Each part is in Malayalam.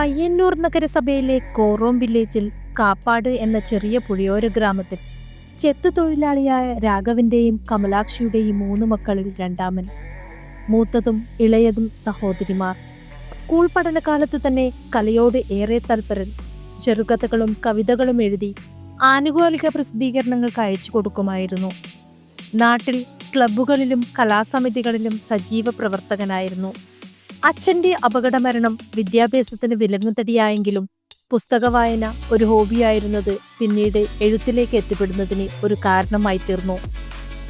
പയ്യന്നൂർ നഗരസഭയിലെ കോറോം വില്ലേജിൽ കാപ്പാട് എന്ന ചെറിയ പുഴയോര ഗ്രാമത്തിൽ ചെത്തു തൊഴിലാളിയായ രാഘവന്റെയും കമലാക്ഷിയുടെയും മൂന്ന് മക്കളിൽ രണ്ടാമൻ. മൂത്തതും ഇളയതും സഹോദരിമാർ. സ്കൂൾ പഠനകാലത്ത് തന്നെ കലയോട് ഏറെ തൽപരൻ. ചെറുകഥകളും കവിതകളും എഴുതി ആനുകൂലിക പ്രസിദ്ധീകരണങ്ങൾക്ക് അയച്ചു കൊടുക്കുമായിരുന്നു. നാട്ടിൽ ക്ലബ്ബുകളിലും കലാസമിതികളിലും സജീവ പ്രവർത്തകനായിരുന്നു. അച്ഛന്റെ അപകടമരണം വിദ്യാഭ്യാസത്തിന് വിലങ്ങുതടിയായെങ്കിലും പുസ്തക വായന ഒരു ഹോബിയായിരുന്നത് പിന്നീട് എഴുത്തിലേക്ക് എത്തിപ്പെടുന്നതിന് ഒരു കാരണമായി തീർന്നു.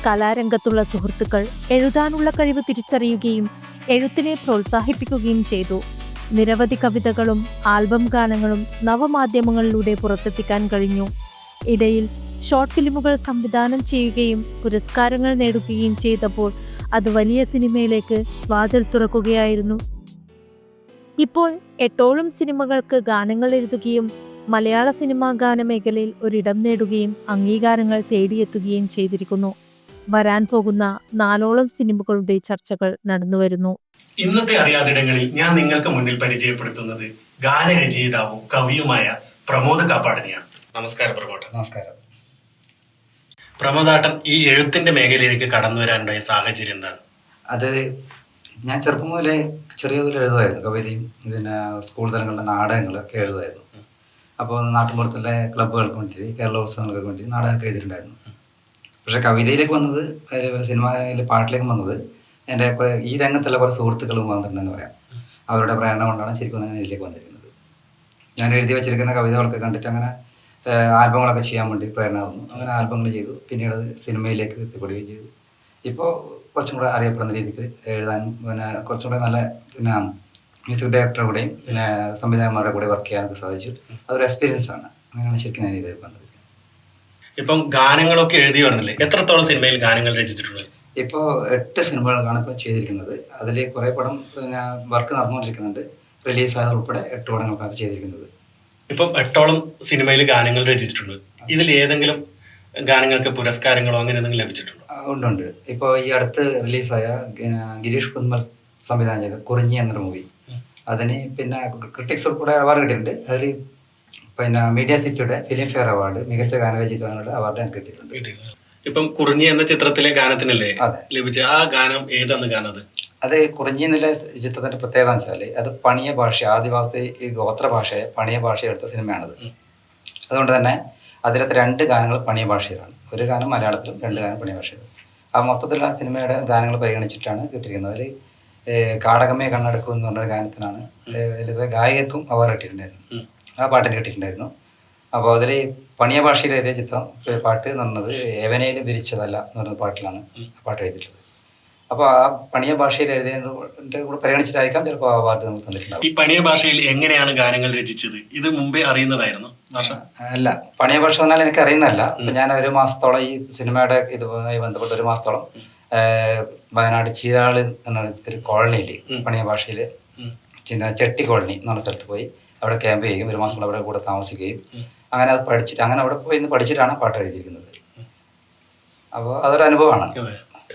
കലാരംഗത്തുള്ള സുഹൃത്തുക്കൾ എഴുതാനുള്ള കഴിവ് തിരിച്ചറിയുകയും എഴുത്തിനെ പ്രോത്സാഹിപ്പിക്കുകയും ചെയ്തു. നിരവധി കവിതകളും ആൽബം ഗാനങ്ങളും നവമാധ്യമങ്ങളിലൂടെ പുറത്തെത്തിക്കാൻ കഴിഞ്ഞു. ഇടയിൽ ഷോർട്ട് ഫിലിമുകൾ സംവിധാനം ചെയ്യുകയും പുരസ്കാരങ്ങൾ നേടുകയും ചെയ്തപ്പോൾ അത് വലിയ സിനിമയിലേക്ക് വാതിൽ തുറക്കുകയായിരുന്നു. ഇപ്പോൾ എട്ടോളം സിനിമകൾക്ക് ഗാനങ്ങൾ എഴുതുകയും മലയാള സിനിമാ ഗാനമേഖലയിൽ ഒരിടം നേടുകയും അംഗീകാരങ്ങൾ തേടിയെത്തുകയും ചെയ്തിരിക്കുന്നു. വരാൻ പോകുന്ന നാലോളം സിനിമകളുടെ ചർച്ചകൾ നടന്നുവരുന്നു. ഇന്നത്തെ അറിയാതിടങ്ങളിൽ ഞാൻ നിങ്ങൾക്ക് മുന്നിൽ പരിചയപ്പെടുത്തുന്നത് ഗാനരചയിതാവും കവിയുമായ പ്രമോദ് കാപ്പാടിനെയാണ്. നമസ്കാരം പ്രമോദ്. നമസ്കാരം. പ്രമോദാട്ടൻ ഈ എഴുത്തിന്റെ മേഖലയിലേക്ക് കടന്നു വരാനുണ്ടായ സാഹചര്യം എന്താണ്? അത് ഞാൻ ചെറുപ്പം മുതലേ ചെറിയ തോതിൽ എഴുതുമായിരുന്നു. കവിതയും പിന്നെ സ്കൂൾ തലങ്ങളിലെ നാടകങ്ങളൊക്കെ എഴുതുമായിരുന്നു. അപ്പോൾ നാട്ടുമ്പുറത്തുള്ള ക്ലബ്ബുകൾക്ക് വേണ്ടി കേരളോത്സവങ്ങൾക്ക് വേണ്ടി നാടകമൊക്കെ എഴുതിയിട്ടുണ്ടായിരുന്നു. പക്ഷേ കവിതയിലേക്ക് വന്നത് സിനിമയിലെ പാട്ടിലേക്ക് വന്നത് എന്റെ കുറേ ഈ രംഗത്തുള്ള കുറേ സുഹൃത്തുക്കളും വന്നിട്ടുണ്ടെന്ന് പറയാം. അവരുടെ പ്രേരണ കൊണ്ടാണ് ശരിക്കും ഞാൻ ഇതിലേക്ക് വന്നിരിക്കുന്നത്. ഞാൻ എഴുതി വെച്ചിരിക്കുന്ന കവിതകളൊക്കെ കണ്ടിട്ട് അങ്ങനെ ആൽബങ്ങളൊക്കെ ചെയ്യാൻ വേണ്ടി പ്രേരണ വന്നു അങ്ങനെ ആൽബങ്ങൾ ചെയ്തു. പിന്നീട് അത് സിനിമയിലേക്ക് എത്തിപ്പെടുകയും ചെയ്തു. ഇപ്പോൾ കുറച്ചും കൂടെ അറിയപ്പെടുന്ന രീതിക്ക് എഴുതാനും പിന്നെ കുറച്ചും കൂടെ നല്ല പിന്നെ മ്യൂസിക് ഡയറക്ടറുടെ കൂടെയും പിന്നെ സംവിധായകന്മാരുടെ കൂടെ വർക്ക് ചെയ്യാനൊക്കെ സാധിച്ചു. അതൊരു എക്സ്പീരിയൻസ് ആണ്. അങ്ങനെയാണ് ശരിക്കും ഞാൻ ഇതിലേക്ക് വന്നത് ഇപ്പം ഗാനങ്ങളൊക്കെ എഴുതി വരുന്നില്ലേ എത്രത്തോളം സിനിമയിൽ ഗാനങ്ങൾ രചിച്ചിട്ടുണ്ട്? ഇപ്പോൾ എട്ട് സിനിമകളാണ് ഇപ്പോൾ ചെയ്തിരിക്കുന്നത്. അതിൽ കുറേ പടം പിന്നെ വർക്ക് നടന്നുകൊണ്ടിരിക്കുന്നുണ്ട്. റിലീസ് ആയത് ഉൾപ്പെടെ എട്ട് പടങ്ങൾക്കാണ് ചെയ്തിരിക്കുന്നത്. ഇപ്പം എട്ടോളം സിനിമയിൽ ഗാനങ്ങൾ രചിച്ചിട്ടുണ്ട്. ഇതിൽ ഏതെങ്കിലും ഗാനങ്ങൾക്ക് പുരസ്കാരങ്ങളോ അങ്ങനെ എന്തെങ്കിലും ലഭിച്ചിട്ടുണ്ടോ? ഉണ്ടുണ്ട് ഉണ്ട് ഉണ്ട്. ഇപ്പോൾ ഈ അടുത്ത് റിലീസായ ഗിരീഷ് കുന്മൽ സംവിധാനം ചെയ്ത കുറിഞ്ഞി എന്നൊരു മൂവി അതിന് പിന്നെ ക്രിട്ടിക്സ് കൂടെ അവാർഡ് കിട്ടിയിട്ടുണ്ട്. അതിൽ പിന്നെ മീഡിയ സിറ്റിയുടെ ഫിലിം ഫെയർ അവാർഡ് മികച്ച ഗാനരചയിതാവിനുള്ള അവാർഡ് എനിക്ക് കിട്ടിയിട്ടുണ്ട്. ഇപ്പം കുറിഞ്ഞി എന്ന ചിത്രത്തിലെ ഗാനത്തിനല്ലേ. ലഭിച്ച ആ ഗാനം ഏതാണ് ഗാനം അത്? അത് കുറിഞ്ഞി എന്നുള്ള ചിത്രത്തിന്റെ പ്രത്യേകത എന്ന് വെച്ചാൽ അത് പണിയ ഭാഷ ആദിവാസി ഈ ഗോത്ര ഭാഷയെ പണിയ ഭാഷ എടുത്ത സിനിമയാണത്. അതുകൊണ്ട് തന്നെ അതിലത്തെ രണ്ട് ഗാനങ്ങൾ പണിയ ഭാഷയിലാണ്. ഒരു ഗാനം മലയാളത്തിലും രണ്ട് ഗാനം പണിയ ഭാഷയിലും. ആ മൊത്തത്തിലുള്ള സിനിമയുടെ ഗാനങ്ങൾ പരിഗണിച്ചിട്ടാണ് കിട്ടിയിരിക്കുന്നത് അതിൽ കാടകമേ കണ്ണടക്കും എന്ന് പറഞ്ഞ ഗാനത്തിനാണ് അതിലെ ഗായകർക്കും അവാർഡ് കിട്ടിയിട്ടുണ്ടായിരുന്നു. ആ പാട്ടിന് കിട്ടിയിട്ടുണ്ടായിരുന്നു. അപ്പോൾ അതിൽ പണിയ ഭാഷയിൽ എഴുതിയ ചിത്രം പാട്ട് എന്ന് പറഞ്ഞത് ഏവനയിലും വിരിച്ചതല്ല എന്ന് പറയുന്ന പാട്ടിലാണ് ആ പാട്ട് എഴുതിയിട്ടുള്ളത്. അപ്പോൾ ആ പണിയ ഭാഷയിൽ എഴുതിയതിന്റെ കൂടെ പരിഗണിച്ചിട്ടായിരിക്കാം ചിലപ്പോൾ ആ അവാർഡ് നമുക്ക് തന്നിട്ടുണ്ടാവും ഈ പണിയ ഭാഷയിൽ എങ്ങനെയാണ് ഗാനങ്ങൾ രചിച്ചത്? ഇത് മുമ്പേ അറിയുന്നതായിരുന്നു ഭാഷ? അല്ല. പണിയ ഭാഷ എന്നാൽ എനിക്ക് അറിയുന്നതല്ല. ഞാൻ ഒരു മാസത്തോളം ഈ സിനിമയുടെ ഇതുമായി ബന്ധപ്പെട്ട് ഒരു മാസത്തോളം വയനാട് ചീരാൾ എന്ന ഒരു കോളനിയിൽ. പണിയ ഭാഷയിൽ പിന്നെ ചെട്ടി കോളനി എന്നുള്ള സ്ഥലത്ത് പോയി. അവിടെ ക്യാമ്പ് ചെയ്യുകയും ഒരു മാസം അവിടെ കൂടെ താമസിക്കുകയും. അങ്ങനെ അത് പഠിച്ചിട്ട് അങ്ങനെ അവിടെ പോയി പഠിച്ചിട്ടാണ് പാട്ട് എഴുതിയിരിക്കുന്നത്. അപ്പോൾ അതൊരു അനുഭവമാണ്.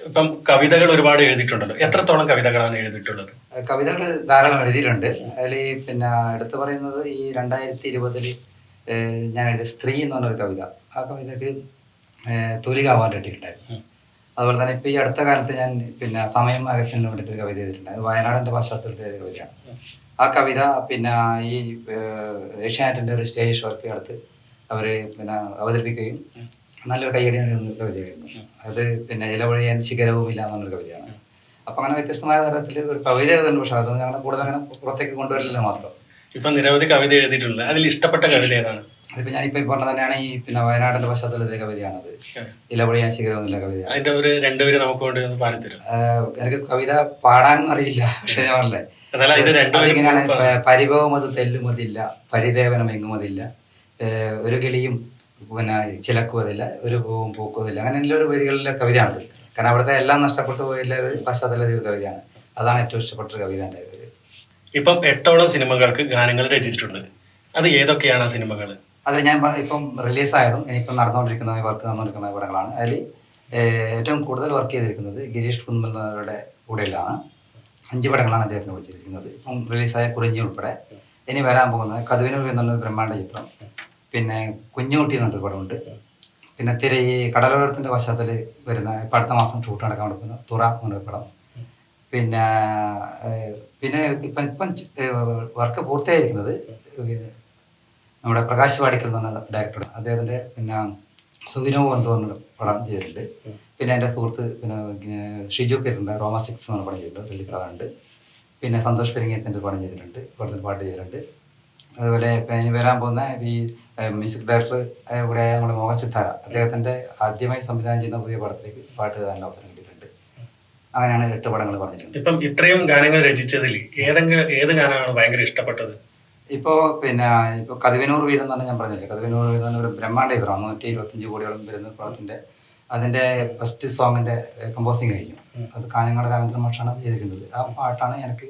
ഇപ്പം കവിതകൾ ഒരുപാട് എഴുതിയിട്ടുണ്ടല്ലോ. എത്രത്തോളം കവിതകളാണ് എഴുതിയിട്ടുള്ളത്? കവിതകൾ ധാരാളം എഴുതിയിട്ടുണ്ട്. അതിൽ പിന്നെ എടുത്തു പറയുന്നത് ഈ രണ്ടായിരത്തി ഇരുപതിൽ ഞാൻ എഴുതിയ സ്ത്രീ എന്ന് പറഞ്ഞൊരു കവിത. ആ കവിതയ്ക്ക് തൂലിക അവാർഡ് കിട്ടിയിട്ടുണ്ടായിരുന്നു അതുപോലെ തന്നെ ഇപ്പോൾ ഈ അടുത്ത കാലത്ത് ഞാൻ പിന്നെ സമയം മാഗസിനിൽ വേണ്ടിയിട്ട് കവിത എഴുതിയിട്ടുണ്ട്. അത് വയനാടിന്റെ പശ്ചാത്തലത്തിൽ എഴുതിയ കവിതയാണ്. ആ കവിത പിന്നെ ഈ ഏഷ്യാനെറ്റിന്റെ ഒരു സ്റ്റേജ് ഷോയ്ക്ക് അടുത്ത് അവർ പിന്നെ അവതരിപ്പിക്കുകയും നല്ലൊരു കയ്യടി എന്നൊരു കവിതയായിരുന്നു. അത് പിന്നെ ഇലവഴിയാൻ ശിഖരവും ഇല്ല എന്നൊരു കവിതയാണ്. അപ്പം അങ്ങനെ വ്യത്യസ്തമായ തരത്തിൽ ഒരു കവിത എഴുതുന്നുണ്ട് പക്ഷെ അതൊന്നും ഞങ്ങൾ കൂടുതൽ അങ്ങനെ പുറത്തേക്ക് കൊണ്ടുവരില്ല മാത്രം. ഇപ്പം നിരവധി കവിത എഴുതിയിട്ടുണ്ട്. അതിൽ ഇഷ്ടപ്പെട്ട കവിത ഏതാണ്? അതിപ്പോ ഞാനിപ്പോ ഈ പറഞ്ഞ തന്നെയാണ് ഈ പിന്നെ വയനാടിന്റെ പശ്ചാത്തലത്തിലെ കവിതയാണത്. ഇലവഴിയാൻ ശിഖരവും ഇല്ല കവിത അതിന്റെ ഒരു രണ്ടുപേര് നമുക്ക് കൊണ്ട് പാടിത്തരും. എനിക്ക് കവിത പാടാനൊന്നും അറിയില്ല. പക്ഷെ ഞാൻ പറഞ്ഞില്ലേ? ഇങ്ങനെയാണ് പരിഭവം അത് തെല്ലുമതില്ല പരിദേവനം എങ്ങുമതില്ല ഒരു കിളിയും പിന്നെ ചിലക്കുവതില്ല ഒരു പൂവും പൂക്കുവതില്ല അങ്ങനെ എല്ലാ ഒരു വരികളിലെ കവിതയാണത് കാരണം അവിടുത്തെ എല്ലാം നഷ്ടപ്പെട്ടു പോയില്ല ഒരു പശ്ചാത്തലത്തിൽ കവിതയാണ്. അതാണ് ഏറ്റവും ഇഷ്ടപ്പെട്ട ഒരു കവിത എന്റെ കവിത ഇപ്പം എട്ടോളം സിനിമകൾക്ക് ഗാനങ്ങൾ രചിച്ചിട്ടുണ്ട്. അത് ഏതൊക്കെയാണ് ആ സിനിമകൾ? അതിൽ ഞാൻ ഇപ്പം റിലീസായതും ഇനിയിപ്പം നടന്നുകൊണ്ടിരിക്കുന്ന വർക്ക് നടന്നുകൊണ്ടിരിക്കുന്ന പടങ്ങളാണ്. അതിൽ ഏറ്റവും കൂടുതൽ വർക്ക് ചെയ്തിരിക്കുന്നത് ഗിരീഷ് കുന്മലയുടെ കൂടെയിലാണ് അഞ്ച് പടങ്ങളാണ് അദ്ദേഹത്തിന് വിളിച്ചിരിക്കുന്നത് ഇപ്പം റിലീസായ കുറിഞ്ഞി ഉൾപ്പെടെ. ഇനി വരാൻ പോകുന്നത് കതുവിനൂർ എന്നൊരു ബ്രഹ്മാണ്ഡ ചിത്രം. പിന്നെ കുഞ്ഞുകുട്ടി എന്നൊരു പടമുണ്ട് പിന്നെ തിര ഈ കടലോരത്തിന്റെ പശ്ചാത്തലത്തിൽ വരുന്ന ഇപ്പം അടുത്ത മാസം ഷൂട്ട് നടക്കാൻ കൊടുക്കുന്ന തുറ എന്നൊരു പടം. പിന്നെ പിന്നെ ഇപ്പം ഇപ്പം വർക്ക് പൂർത്തിയായിരിക്കുന്നത് നമ്മുടെ പ്രകാശ് വാടിക്കൽ എന്ന ഡയറക്ടർ അദ്ദേഹത്തിന്റെ പിന്നെ സുഖിനോ എന്ന് പറഞ്ഞ പടം ചെയ്തിട്ടുണ്ട്. പിന്നെ എന്റെ സുഹൃത്ത് പിന്നെ ഷിജു പേരുണ്ട്. റോമ സിക്സ് എന്ന് പറഞ്ഞ പടം ചെയ്തിട്ടുണ്ട്. റിലീസ് ആകാറുണ്ട് പിന്നെ സന്തോഷ് പെരിങ്ങത്തിന്റെ പടം ചെയ്തിട്ടുണ്ട്. കുറച്ച് പാട്ട് ചെയ്തിട്ടുണ്ട്. അതുപോലെ ഇപ്പം ഇനി വരാൻ പോകുന്ന ഈ മ്യൂസിക് ഡയറക്ടർ ഇവിടെ നമ്മുടെ മോഹൻ സിദ്ധാര. അദ്ദേഹത്തിന്റെ ആദ്യമായി സംവിധാനം ചെയ്യുന്ന പുതിയ പടത്തിലേക്ക് പാട്ട് എഴുതാനുള്ള അവസരം കിട്ടിയിട്ടുണ്ട്. അങ്ങനെയാണ് എട്ട് പടങ്ങൾ പറഞ്ഞിട്ടുണ്ട് ഇപ്പം ഇത്രയും ഗാനങ്ങൾ രചിച്ചതിൽ ഏതെങ്കിലും ഏത് ഗാനമാണ് ഭയങ്കര ഇഷ്ടപ്പെട്ടത്? ഇപ്പോൾ പിന്നെ ഇപ്പോൾ കതിവിനൂർ വീട് എന്ന് പറഞ്ഞാൽ ഞാൻ പറഞ്ഞില്ലേ? കതിവിനൂർ വീട് എന്ന് ഒരു ബ്രഹ്മാണ്ട ചിത്രം നൂറ്റി ഇരുപത്തഞ്ച് കോടിയോളം വരുന്ന പടത്തിന്റെ അതിന്റെ ഫസ്റ്റ് സോങ്ങിന്റെ കമ്പോസിങ് കഴിഞ്ഞു. അത് കാഞ്ഞങ്ങാട് രാമേന്ദ്രൻ മാഷാണ് ചെയ്തിരിക്കുന്നത്. ആ പാട്ടാണ് എനിക്ക്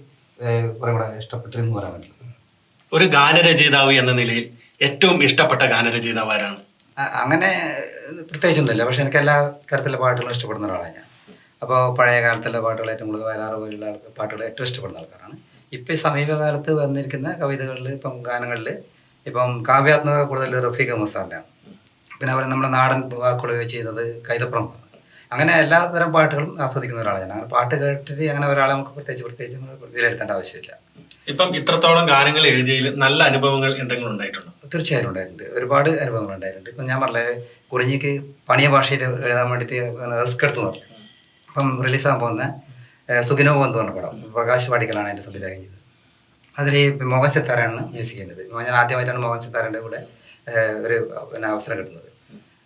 കുറേ കൂടെ ഇഷ്ടപ്പെട്ടതെന്ന് പറയാൻ പറ്റുന്നത് ഒരു ഗാനരചയിതാവ് എന്ന നിലയിൽ ഏറ്റവും ഇഷ്ടപ്പെട്ട ഗാനരചയിതാവ് ആരാണ് അങ്ങനെ പ്രത്യേകിച്ചൊന്നുമില്ല. പക്ഷെ എനിക്ക് എല്ലാ തരത്തിലുള്ള പാട്ടുകളും ഇഷ്ടപ്പെടുന്ന ഒരാളാണ് ഞാൻ. അപ്പോൾ പഴയ കാലത്തുള്ള പാട്ടുകൾ ഏറ്റവും കൂടുതൽ വയലാറ് പോലുള്ള പാട്ടുകൾ ഏറ്റവും ഇഷ്ടപ്പെടുന്ന ആൾക്കാരാണ്. ഇപ്പം ഈ സമീപകാലത്ത് വന്നിരിക്കുന്ന കവിതകളിൽ ഇപ്പം ഗാനങ്ങളിൽ ഇപ്പം കാവ്യാത്മക കൂടുതൽ റഫീഖ് മസാലാണ് പിന്നെ അവർ നമ്മുടെ നാടൻ വാക്കുകൾ വെച്ച് ചെയ്യുന്നത് കൈതപ്പുറം അങ്ങനെ എല്ലാ തരം പാട്ടുകളും ആസ്വദിക്കുന്ന ഒരാളാണ് ഞാൻ. അങ്ങനെ പാട്ട് കേട്ടിട്ട് അങ്ങനെ ഒരാളെ നമുക്ക് പ്രത്യേകിച്ച് പ്രത്യേകിച്ച് വിലയിരുത്തേണ്ട ആവശ്യമില്ല. ഇപ്പം ഇത്രത്തോളം ഗാനങ്ങൾ എഴുതിയതിൽ നല്ല അനുഭവങ്ങൾ എന്തെങ്കിലും ഉണ്ടായിട്ടുണ്ടോ? തീർച്ചയായും ഉണ്ടായിട്ടുണ്ട്. ഒരുപാട് അനുഭവങ്ങൾ ഉണ്ടായിട്ടുണ്ട്. ഇപ്പം ഞാൻ പറഞ്ഞത് കുറിഞ്ഞിക്ക് പണിയ ഭാഷയിൽ എഴുതാൻ വേണ്ടിയിട്ട് റിസ്ക് എടുത്തു പറഞ്ഞു. അപ്പം റിലീസാകാൻ പോകുന്ന സുഖിനോ എന്ന് പറഞ്ഞ പടം പ്രകാശ് പാടിക്കലാണ് എന്റെ സംവിധാനം ചെയ്തത്. അതിൽ മോഹൻ സിത്താരാണ് മ്യൂസിക് ചെയ്യുന്നത്. ഞാൻ ആദ്യമായിട്ടാണ് മോഹൻ ചെത്താരന്റെ കൂടെ ഒരു പിന്നെ അവസരം കിട്ടുന്നത്.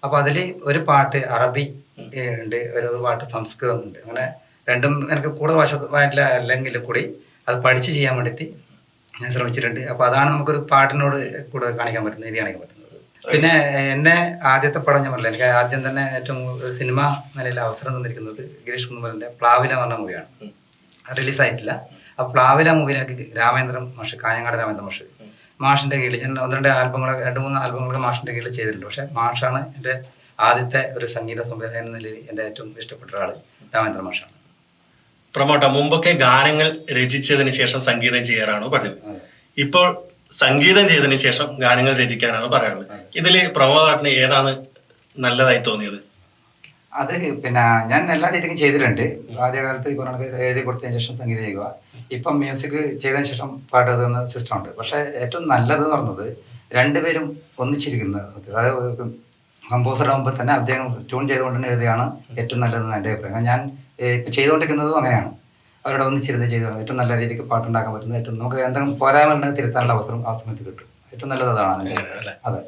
അപ്പോൾ അതിൽ ഒരു പാട്ട് അറബി ഉണ്ട്. ഒരു പാട്ട് സംസ്കൃതം ഉണ്ട്. അങ്ങനെ രണ്ടും എനിക്ക് കൂടുതൽ വശ അല്ലെങ്കിൽ കൂടി അത് പഠിച്ച് ചെയ്യാൻ വേണ്ടിയിട്ട് ഞാൻ ശ്രമിച്ചിട്ടുണ്ട്. അപ്പോൾ അതാണ് നമുക്കൊരു പാട്ടിനോട് കൂടുതൽ കാണിക്കാൻ പറ്റുന്നത് രീതി കാണിക്കാൻ പറ്റുന്നത്. പിന്നെ എന്നെ ആദ്യത്തെ പടം ഞാൻ പറഞ്ഞില്ല എനിക്ക് ആദ്യം തന്നെ ഏറ്റവും സിനിമ നിലയിൽ അവസരം തന്നിരിക്കുന്നത് ഗിരീഷ് കുന്നുമലിന്റെ പ്ലാവില എന്ന് പറഞ്ഞ മൂവിയാണ്. റിലീസായിട്ടില്ല. ആ പ്ലാവില മൂവിയിലേക്ക് രാമേന്ദ്രൻ മാഷ് കാഞ്ഞങ്ങാട് രാമേന്ദ്രൻ മാഷ്. മാഷിന്റെ കീഴിൽ ഞാൻ ഒന്ന് രണ്ട് ആൽബങ്ങൾ രണ്ട് മൂന്ന് ആൽബങ്ങൾ മാഷിന്റെ കീഴിൽ ചെയ്തിട്ടുണ്ട്. പക്ഷേ മാഷാണ് എന്റെ ആദ്യത്തെ ഒരു സംഗീത സംവിധായകൻ എന്ന നിലയിൽ എന്റെ ഏറ്റവും ഇഷ്ടപ്പെട്ട ഒരാൾ രാമേന്ദ്രൻ മാഷാണ്. പ്രമോട്ട മുമ്പൊക്കെ ഗാനങ്ങൾ രചിച്ചതിന് ശേഷം സംഗീതം ചെയ്യാറാണ് പതിവ് ഇപ്പോൾ സംഗീതം ചെയ്തതിന് ശേഷം ഗാനങ്ങൾ രചിക്കാനാണ് പറയാറുള്ളത്. ഇതിൽ പ്രമോദാട്ടിന് ഏതാണ് നല്ലതായി തോന്നിയത്? അത് പിന്നെ ഞാൻ എല്ലാ രീതിക്കും ചെയ്തിട്ടുണ്ട്. ആദ്യകാലത്ത് നമുക്ക് എഴുതി കൊടുത്തതിന് ശേഷം സംഗീതം ചെയ്യുക. ഇപ്പം മ്യൂസിക് ചെയ്തതിന് ശേഷം പാട്ട് എഴുതുന്ന സിസ്റ്റം ഉണ്ട്. പക്ഷേ ഏറ്റവും നല്ലത് എന്ന് പറഞ്ഞത് രണ്ടുപേരും ഒന്നിച്ചിരിക്കുന്നത്. അതായത് കമ്പോസർ ആകുമ്പോൾ തന്നെ അദ്ദേഹം ട്യൂൺ ചെയ്തുകൊണ്ട് തന്നെ എഴുതുകയാണ് ഏറ്റവും നല്ലതെന്ന് എന്റെ അഭിപ്രായം. ഞാൻ ഏഹ്, ഇപ്പം ചെയ്തുകൊണ്ടിരിക്കുന്നതും അങ്ങനെയാണ്. അവരോട് ഒന്നിച്ചിരുന്ന് ചെയ്തു ഏറ്റവും നല്ല രീതിക്ക് പാട്ടുണ്ടാക്കാൻ പറ്റുന്നത് ഏറ്റവും നമുക്ക് എന്തെങ്കിലും പോരായ്മ തിരുത്താനുള്ള അവസരം ആ സമയത്ത് കിട്ടും. ഏറ്റവും നല്ലത് അതാണ്? അതെ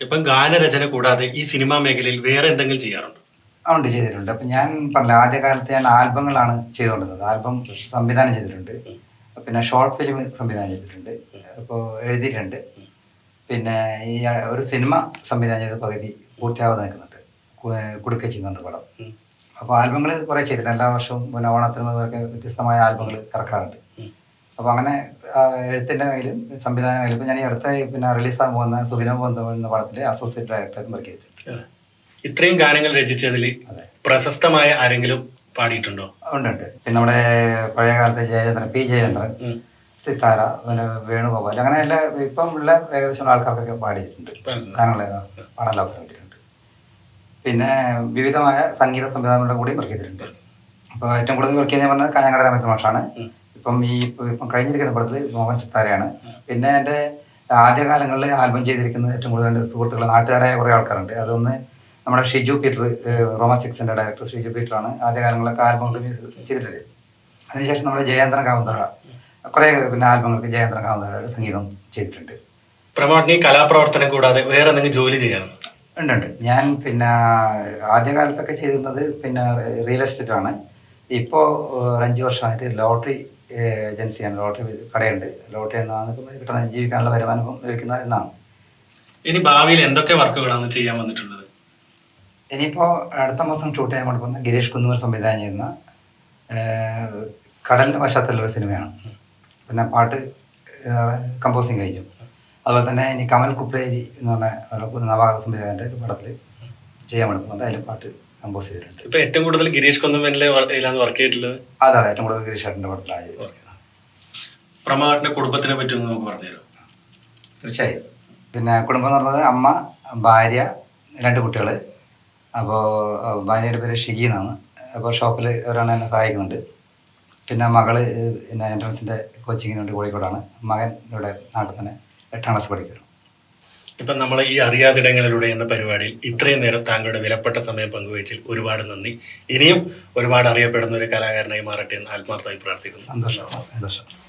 ഇപ്പം ഗാനരചന കൂടാതെ ഈ സിനിമാ മേഖലയിൽ വേറെ എന്തെങ്കിലും ചെയ്യാറുണ്ട്? ആ, ഉണ്ട് ചെയ്തിട്ടുണ്ട്. അപ്പം ഞാൻ പറഞ്ഞില്ല ആദ്യകാലത്ത് ഞാൻ ആൽബങ്ങളാണ് ചെയ്തുകൊണ്ടിരുന്നത്. ആൽബം സംവിധാനം ചെയ്തിട്ടുണ്ട്. പിന്നെ ഷോർട്ട് ഫിലിം സംവിധാനം ചെയ്തിട്ടുണ്ട്. അപ്പോൾ എഴുതിയിട്ടുണ്ട്. പിന്നെ ഈ ഒരു സിനിമ സംവിധാനം ചെയ്ത പകുതി പൂർത്തിയാവാതെ നിൽക്കുന്നുണ്ട്. കുടുക്ക ചെയ്യുന്നുണ്ട് പടം. അപ്പോൾ ആൽബങ്ങൾ കുറേ ചെയ്തിട്ടുണ്ട്. എല്ലാ വർഷവും പിന്നെ ഓണത്തിനും ഒക്കെ വ്യത്യസ്തമായ ആൽബങ്ങൾ ഇറക്കാറുണ്ട്. അപ്പോൾ അങ്ങനെ എഴുത്തിന്റെ എഴുത്തിന്റെ മേലും സംവിധാന മേലും ഇപ്പം ഞാൻ ഈ അടുത്ത പിന്നെ റിലീസാകാൻ പോകുന്ന സുഖിനം പോകുന്ന എന്ന പടത്തിൽ അസോസിയേറ്റ് ഡയറക്ടറായിട്ട് വർക്ക് ചെയ്തിട്ടുണ്ട്. ഇത്രയും ഗാനങ്ങൾ രചിച്ചതിൽ പ്രശസ്തമായ ആരെങ്കിലും പാടിയിട്ടുണ്ടോ? ഉണ്ട് ഉണ്ട്. പിന്നെ നമ്മുടെ പഴയ കാലത്തെ ജയചന്ദ്രൻ പി ജയചന്ദ്രൻ. സിത്താര പിന്നെ വേണുഗോപാൽ അങ്ങനെ എല്ലാ ഇപ്പം ഉള്ള ഏകദേശം ആൾക്കാർക്കൊക്കെ പാടിയിട്ടുണ്ട്. പാടിയിട്ടുണ്ട്. ഗാനങ്ങൾ പാടാനുള്ള അവസരം കിട്ടിയിട്ടുണ്ട്. പിന്നെ വിവിധമായ സംഗീത സംവിധാനങ്ങളുടെ കൂടി വർക്ക് ചെയ്തിട്ടുണ്ട്. അപ്പോൾ ഏറ്റവും കൂടുതൽ വർക്ക് ചെയ്യുന്ന പറഞ്ഞത് കാഞ്ഞങ്ങാട് രാമേന്ദ്ര മാഷാണ്. ഇപ്പം ഈ ഇപ്പം കഴിഞ്ഞിരിക്കുന്ന പടത്തിൽ മോഹൻ സിത്താരയാണ്. പിന്നെ എന്റെ ആദ്യകാലങ്ങളിൽ ആൽബം ചെയ്തിരിക്കുന്നത് ഏറ്റവും കൂടുതൽ എന്റെ സുഹൃത്തുക്കൾ നാട്ടുകാരായ കുറേ ആൾക്കാരുണ്ട്. അതൊന്ന് നമ്മുടെ ഷിജു പീറ്റർ റോമ സിക്സിന്റെ ഡയറക്ടർ ഷിജു പീറ്ററാണ് ആദ്യകാലങ്ങളിലൊക്കെ ആൽബങ്ങൾ ചെയ്തിട്ടുള്ളത് അതിനുശേഷം നമ്മുടെ ജയേന്ദ്രൻ കാവന്തറ കുറേ പിന്നെ ആൽബങ്ങൾക്ക് ജയേന്ദ്രൻ കാവന്തറയുടെ സംഗീതം ചെയ്തിട്ടുണ്ട്. പ്രമോട്ടിന് കലാപ്രവർത്തനം കൂടാതെ വേറെ എന്തെങ്കിലും ജോലി ചെയ്യാറുണ്ടോ ഉണ്ട് ഉണ്ട് ഞാൻ പിന്നെ ആദ്യകാലത്തൊക്കെ ചെയ്തിരുന്നത് പിന്നെ റിയൽ എസ്റ്റേറ്റ് ആണ്. ഇപ്പോൾ അഞ്ച് വർഷമായിട്ട് ലോട്ടറി ഏജൻസിയാണ് ലോട്ടറി കടയുണ്ട്. ലോട്ടറി എന്നാണ് കിട്ടുന്ന ജീവിക്കാനുള്ള വരുമാനം ലഭിക്കുന്ന എന്നാണ് ഇനി ഭാവിയിൽ എന്തൊക്കെ വർക്കുകളാണ് ചെയ്യാൻ വന്നിട്ടുള്ളത്? ഇനിയിപ്പോൾ അടുത്ത മാസം ഷൂട്ട് ചെയ്യാൻ വേണ്ടി പോകുന്ന ഗിരീഷ് കുന്നൂർ സംവിധാനം ചെയ്യുന്ന കടലിന്റെ പശ്ചാത്തലമുള്ള സിനിമയാണ്. പിന്നെ പാട്ട് കമ്പോസിങ് കഴിഞ്ഞു. അതുപോലെ തന്നെ ഇനി കമൽ കുപ്രേരി എന്ന് പറഞ്ഞ ഒരു നവാഗ ഒരു പടത്തിൽ ചെയ്യാൻ എടുക്കുന്നുണ്ട്. അതിൽ പാട്ട് കമ്പോസ് ചെയ്തിട്ടുണ്ട്. ഇപ്പൊ ഏറ്റവും കൂടുതൽ ഗിരീഷ് കൊന്നമനിലെ വർക്ക് ചെയ്തിട്ടുള്ളത്? അതെ അതെ. ഏറ്റവും കൂടുതൽ ഗിരീഷ് ഏട്ടന്റെ പടത്തിലാണ് പ്രമാട്ടിന്റെ കുടുംബത്തിനെ പറ്റി ഒന്ന് നമുക്ക് പറഞ്ഞുതരും. തീർച്ചയായും. പിന്നെ കുടുംബം എന്ന് പറഞ്ഞത് അമ്മ ഭാര്യ രണ്ട് കുട്ടികൾ അപ്പോൾ ഭാര്യയുടെ പേര് ഷിഗി എന്നാണ്. അപ്പോൾ ഷോപ്പിൽ ഒരാണ് എന്നെ സഹായിക്കുന്നുണ്ട്. പിന്നെ മകൾ പിന്നെ എൻട്രൻസിന്റെ കോച്ചിങ്ങിന് വേണ്ടി കോഴിക്കോടാണ്. മകൻ ഇവിടെ നാട്ടിൽ തന്നെ എട്ടാം ക്ലാസ് പഠിക്കുന്നു ഇപ്പം നമ്മൾ ഈ അറിയാതിടങ്ങളിലൂടെ എന്ന പരിപാടിയിൽ ഇത്രയും നേരം താങ്കളുടെ വിലപ്പെട്ട സമയം പങ്കുവച്ചിൽ ഒരുപാട് നന്ദി. ഇനിയും ഒരുപാട് അറിയപ്പെടുന്ന ഒരു കലാകാരനായി മാറട്ടെ എന്ന് ആത്മാർത്ഥമായി പ്രാർത്ഥിക്കുന്നു. സന്തോഷം. സന്തോഷം.